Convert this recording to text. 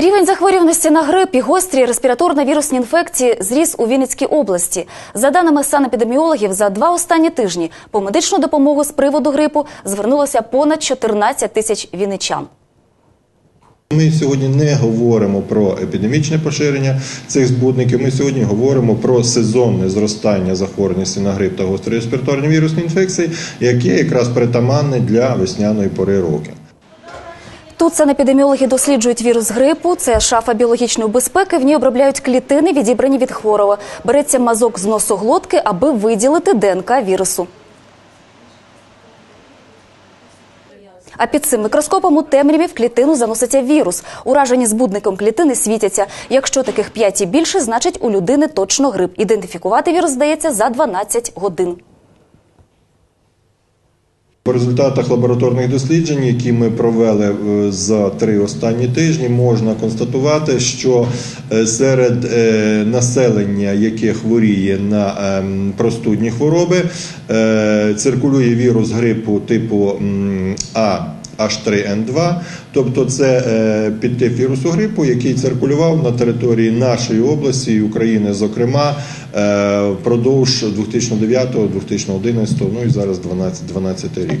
Рівень захворюваності на грип і гострі респіраторно-вірусні інфекції зріс у Вінницькій області. За даними санепідеміологів, за два останні тижні по медичну допомогу з приводу грипу звернулося понад 14 тисяч вінничан. Ми сьогодні не говоримо про епідемічне поширення цих збудників. Ми сьогодні говоримо про сезонне зростання захворюваності на грип та гострі респіраторні вірусні інфекції, яке якраз притаманне для весняної пори року. Тут санепідеміологи досліджують вірус грипу. Це шафа біологічної безпеки. В ній обробляють клітини, відібрані від хворого. Береться мазок з носоглотки, аби виділити ДНК вірусу. А під цим мікроскопом у темряві в клітину заноситься вірус. Уражені збудником клітини світяться. Якщо таких 5 і більше, значить у людини точно грип. Ідентифікувати вірус здається за 12 годин. По результатах лабораторних досліджень, які ми провели е, за три останні тижні, можна констатувати, що е, серед е, населення, яке хворіє на ем, простудні хвороби, циркулює вірус грипу типу А. H3N2, тобто це е, підтип вірусу грипу, який циркулював на території нашої області і України, зокрема, е, впродовж 2009-2011, ну і зараз 12, 12 рік.